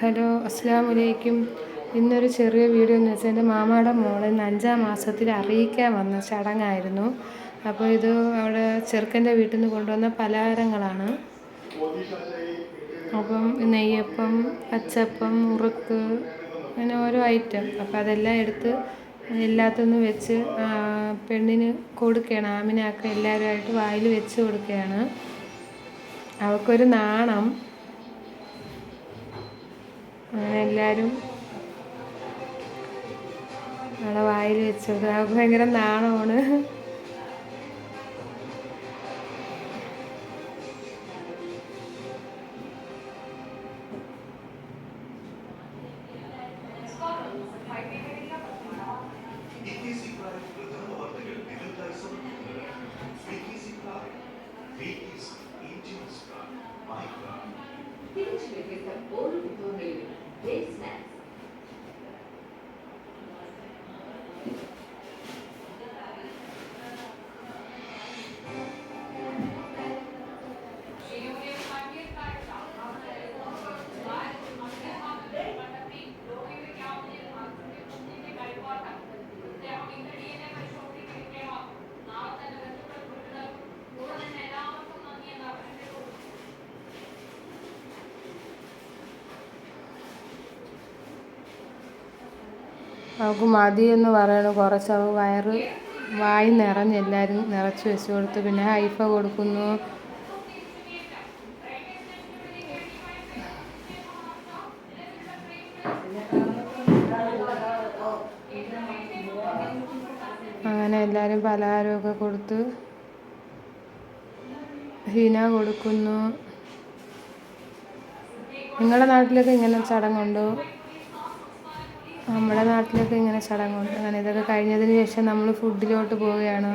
Hello അസ്സാം വലൈക്കും ഇന്നൊരു ചെറിയ വീഡിയോ എന്ന് വെച്ചാൽ എന്റെ മാമയുടെ മോളെ അഞ്ചാം മാസത്തിൽ അറിയിക്കാൻ വന്ന ചടങ്ങായിരുന്നു. അപ്പോൾ ഇത് അവിടെ ചെറുക്കന്റെ വീട്ടിൽ നിന്ന് കൊണ്ടുവന്ന പലഹാരങ്ങളാണ്. അപ്പം നെയ്യപ്പം പച്ചപ്പം മുറുക്ക് അങ്ങനെ ഓരോ ഐറ്റം അപ്പോൾ അതെല്ലാം എടുത്ത് എല്ലാത്തൊന്നും വെച്ച് പെണ്ണിന് കൊടുക്കുകയാണ്. ആമിനാക്ക എല്ലാവരുമായിട്ട് വായിൽ വെച്ച് കൊടുക്കുകയാണ്. അവൾക്കൊരു നാണം. എല്ലാവരും നമ്മളെ വായിൽ വെച്ചത്. കൊടുക്കുക ഭയങ്കര നാണമാണ്. തിരിച്ചു അവൾക്ക് മതി എന്ന് പറയണു. കുറച്ച് അവൾ വയറ് വായി നിറഞ്ഞ് എല്ലാവരും നിറച്ച് വെച്ച് കൊടുത്തു. പിന്നെ ഹൈഫ കൊടുക്കുന്നു. അങ്ങനെ എല്ലാവരും പലഹാരമൊക്കെ കൊടുത്ത്. ഹീന കൊടുക്കുന്നു. നിങ്ങളുടെ നാട്ടിലൊക്കെ ഇങ്ങനെ ചടങ്ങുണ്ടോ? നമ്മുടെ നാട്ടിലൊക്കെ ഇങ്ങനെ ചടങ്ങുണ്ട്. അങ്ങനെ ഇതൊക്കെ കഴിഞ്ഞതിന് ശേഷം നമ്മൾ ഫുഡിലോട്ട് പോവുകയാണ്.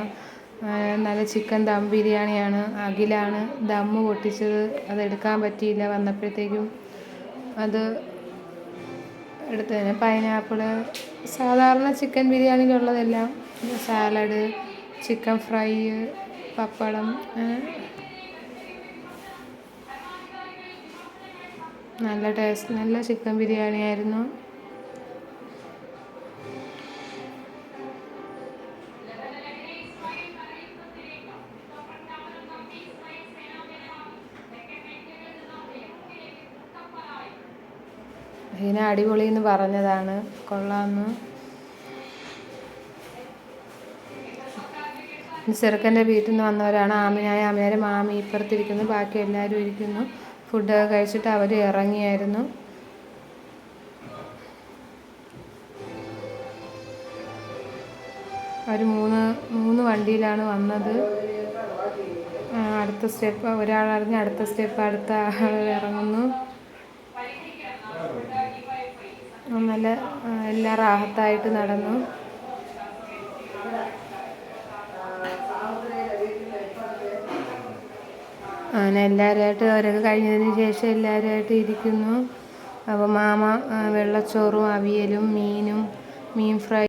നല്ല ചിക്കൻ ദം ബിരിയാണിയാണ്. അഖിലാണ് ദമ്മ് പൊട്ടിച്ചത്. അത് എടുക്കാൻ പറ്റിയില്ല. വന്നപ്പോഴത്തേക്കും അത് എടുത്തതിന് പൈനാപ്പിൾ സാധാരണ ചിക്കൻ ബിരിയാണിയിലുള്ളതെല്ലാം സാലഡ് ചിക്കൻ ഫ്രൈ പപ്പടം നല്ല ടേസ്റ്റ് നല്ല ചിക്കൻ ബിരിയാണി ആയിരുന്നു ഹീന അടിപൊളി എന്ന് പറഞ്ഞതാണ്. കൊള്ളാമെന്ന് ചെറുക്കന്റെ വീട്ടിൽ നിന്ന് വന്നവരാണ് ആമിനായ. ആമിനാരെ മാമി ഇപ്പുറത്തിരിക്കുന്നു. ബാക്കി എല്ലാവരും ഇരിക്കുന്നു. ഫുഡൊക്കെ കഴിച്ചിട്ട് അവർ ഇറങ്ങിയായിരുന്നു. അവർ മൂന്ന് മൂന്ന് വണ്ടിയിലാണ് വന്നത്. അടുത്ത സ്റ്റെപ്പ് ഒരാൾ ഇറങ്ങി അടുത്ത സ്റ്റെപ്പ് അടുത്ത ആൾ ഇറങ്ങുന്നു. നല്ല എല്ലാ റാഹത്തായിട്ട് നടന്നു. അങ്ങനെ എല്ലാവരുമായിട്ട് അവരൊക്കെ കഴിഞ്ഞതിന് ശേഷം എല്ലാവരുമായിട്ട് ഇരിക്കുന്നു. അപ്പോൾ മാമ വെള്ളച്ചോറും അവിയലും മീനും മീൻ ഫ്രൈ